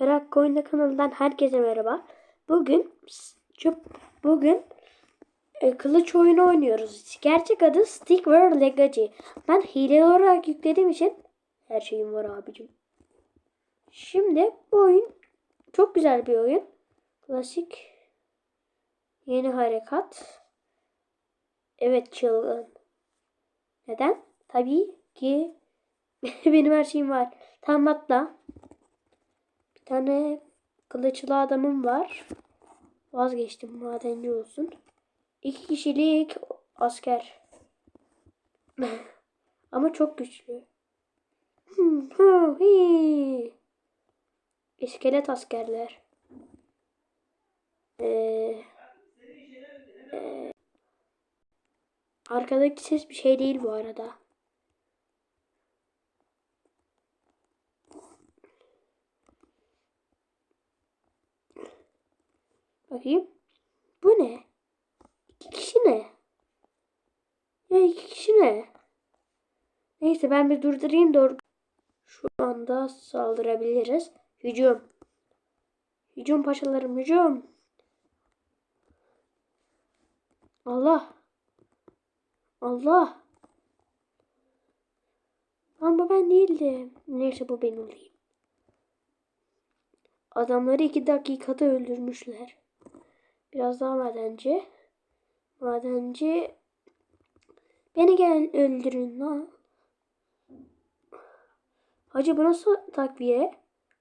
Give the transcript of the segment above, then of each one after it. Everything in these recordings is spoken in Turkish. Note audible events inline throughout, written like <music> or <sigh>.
Merak Oyunda kanalından herkese merhaba. Bugün bugün e, kılıç oyunu oynuyoruz. Gerçek adı Stick War Legacy. Ben hile olarak yüklediğim için her şeyim var abicim. Şimdi bu oyun çok güzel bir oyun. Klasik yeni harekat. Evet çılgın. Neden? Tabii ki <laughs> benim her şeyim var. Tam atla. Tane kılıçlı adamım var. Vazgeçtim madenci olsun. İki kişilik asker. <laughs> Ama çok güçlü. <laughs> İskelet askerler. Ee, e, arkadaki ses bir şey değil bu arada. Bakayım. Bu ne? İki kişi ne? Ya iki kişi ne? Neyse ben bir durdurayım da şu anda saldırabiliriz. Hücum. Hücum paşalarım hücum. Allah. Allah. Bu ben değildim. Neyse bu ben olayım. Adamları iki dakikada öldürmüşler. Biraz daha madenci. Madenci. Beni gel öldürün lan. Hacı bu nasıl takviye?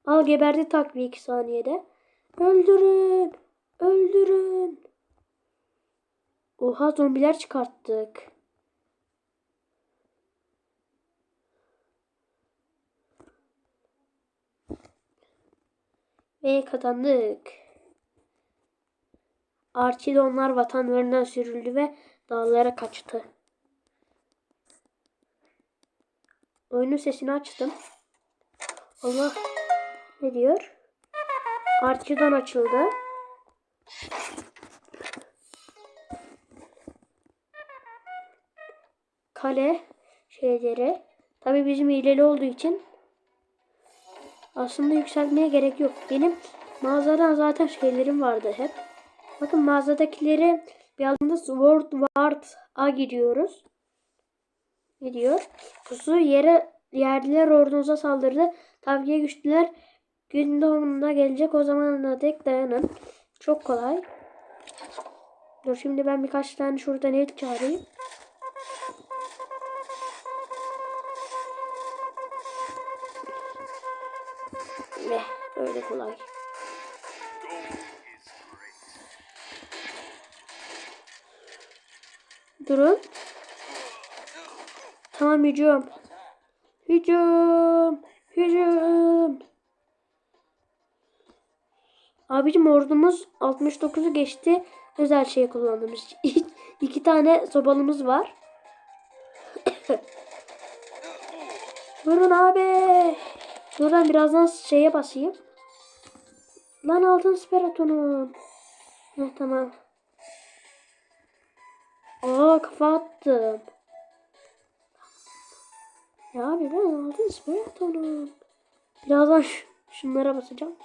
Al geberdi takviye 2 saniyede. Öldürün. Öldürün. Oha zombiler çıkarttık. Ve kazandık. Archidonlar vatanlarından sürüldü ve dağlara kaçtı. Oyunun sesini açtım. Allah ne diyor? Archidon açıldı. Kale şeyleri. Tabi bizim hileli olduğu için aslında yükseltmeye gerek yok. Benim mağazadan zaten şeylerim vardı hep. Bakın mağazadakileri anda Sword Ward A giriyoruz. Ne diyor? Pusu yere yerliler ordunuza saldırdı. Tabiye güçlüler gün doğumunda gelecek o zamana dek dayanın. Çok kolay. Dur şimdi ben birkaç tane şuradan et çağırayım. Ve öyle kolay. Durun. Tamam hücum. Hücum. Hücum. Abicim ordumuz 69'u geçti. Özel şey kullandığımız <laughs> iki tane sobalımız var. <coughs> Vurun abi. Buradan birazdan şeye basayım. Lan aldın speratonun. Heh tamam. Aa kafa. Ya abi ben aldım speratonun. Birazdan şunlara basacağım.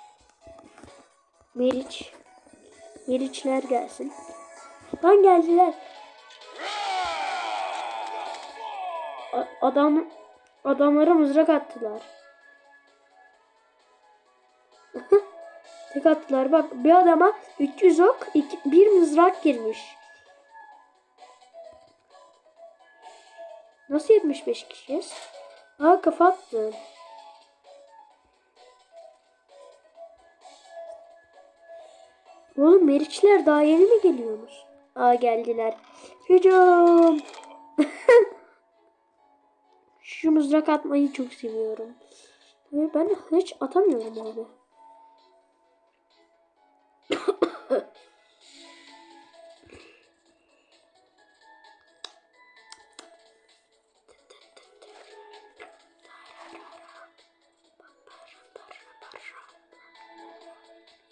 Meriç. Meriçler gelsin. Lan geldiler. Adam adamlara mızrak attılar. <laughs> Tek attılar. Bak bir adama 300 ok, iki, bir mızrak girmiş. Nasıl 75 kişiyiz? Aa kafa attı. Oğlum meriçler daha yeni mi geliyormuş? Aa geldiler. Hücum. <laughs> Şu mızrak atmayı çok seviyorum. Ve ben hiç atamıyorum abi.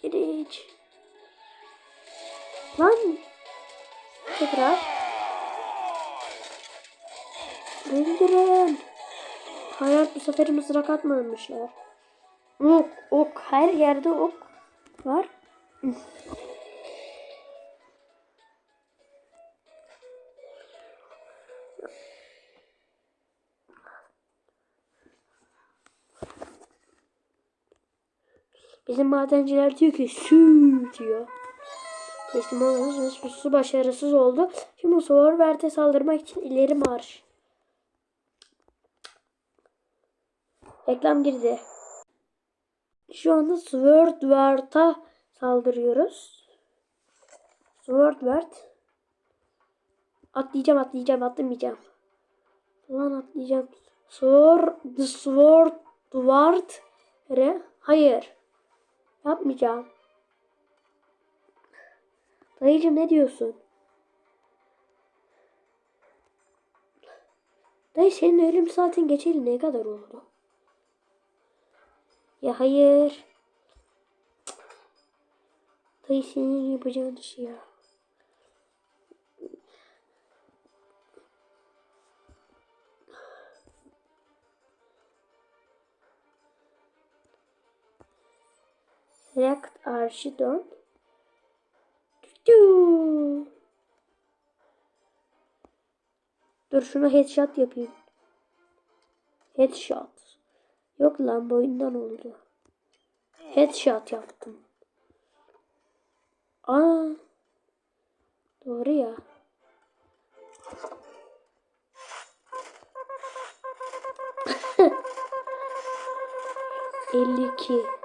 Giriç. Lan. Tekrar. Öldürün. Hayat bu sefer mızrak atmamışlar. Ok, ok. Her yerde ok var. Bizim madenciler diyor ki su diyor. Teslim olmanız ve su başarısız oldu. Şimdi Swordsword'e saldırmak için ileri marş. Reklam girdi. Şu anda Swordward'a saldırıyoruz. Swordward. Atlayacağım atlayacağım atlamayacağım. Ulan atlayacağım. Sword, the Swordward. Re. Hayır. Yapmayacağım. Dayıcım ne diyorsun? Dayı senin ölüm saatin geçeli ne kadar oldu? Ya hayır. Dayı senin yapacağın işi ya. Select Archidon. Dur şuna headshot yapayım. Headshot. Yok lan boyundan oldu. Headshot yaptım. Aa. Doğru ya. <laughs> Elli iki.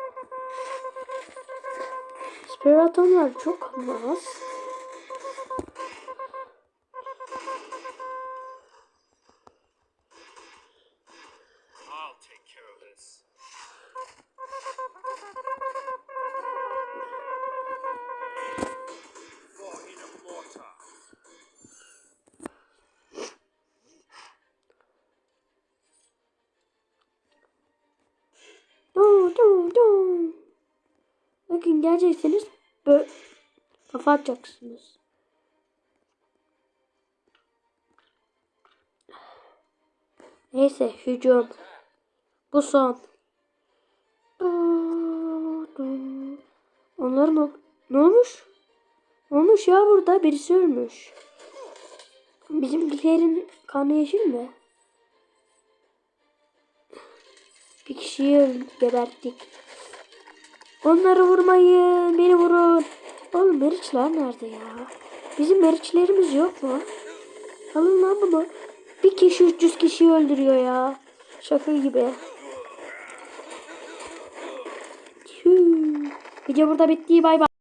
İn a mortar. Dum dum dum. Bakın gelecekseniz böyle kafa. Neyse hücum. Bu son. Onların o... Ne olmuş? Ne olmuş ya burada? Birisi ölmüş. Bizimkilerin kanı yeşil mi? Bir kişiyi geberttik. Onları vurmayın. Beni vurun. Oğlum meriçler nerede ya? Bizim meriçlerimiz yok mu? Alın lan bunu. Bir kişi 300 kişiyi öldürüyor ya. Şaka gibi. Video burada bitti. Bay bay.